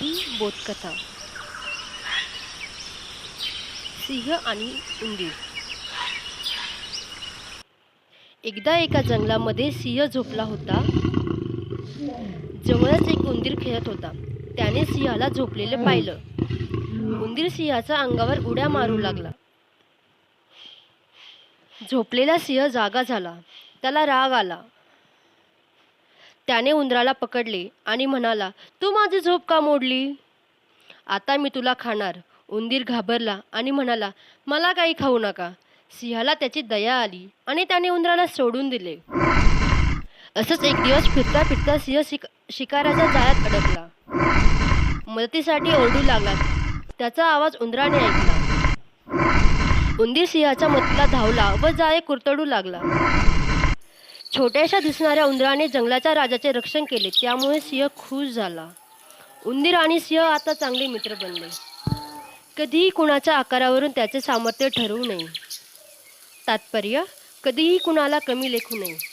ही बोधकथा. सिंह आणि उंदीर. एकदा एका जंगलामध्ये सिंह झोपला होता. जवळच एक उंदीर खेळत होता. त्याने सिंहाला झोपलेले पाहिलं. उंदीर सिंहाच्या अंगावर उड्या मारू लागला. झोपलेला सिंह जागा झाला. त्याला राग आला. त्याने उंदराला पकडले आणि म्हणाला तू माझी झोप का मोडली? आता मी तुला खाणार. उंदीर घाबरला आणि म्हणाला मला काही खाऊ नका. सिंहाला त्याची दया आली आणि त्याने उंदराला सोडून दिले. असंच एक दिवस फिरता फिरता सिंह शिक शिकाराच्या जाळ्यात अडकला. मदतीसाठी ओरडू लागला. त्याचा आवाज उंदराने ऐकला. उंदीर सिंहाच्या मदतीला धावला व जाळे कुरतडू लागला. छोट्याशा दिसणाऱ्या उंदराने जंगलाच्या राजाचे रक्षण केले. त्यामुळे सिंह खुश झाला. उंदीर आणि सिंह आता चांगले मित्र बनले. कधीही कुणाच्या आकारावरून त्याचे सामर्थ्य ठरवू नये. तात्पर्य कधीही कुणाला कमी लेखू नये.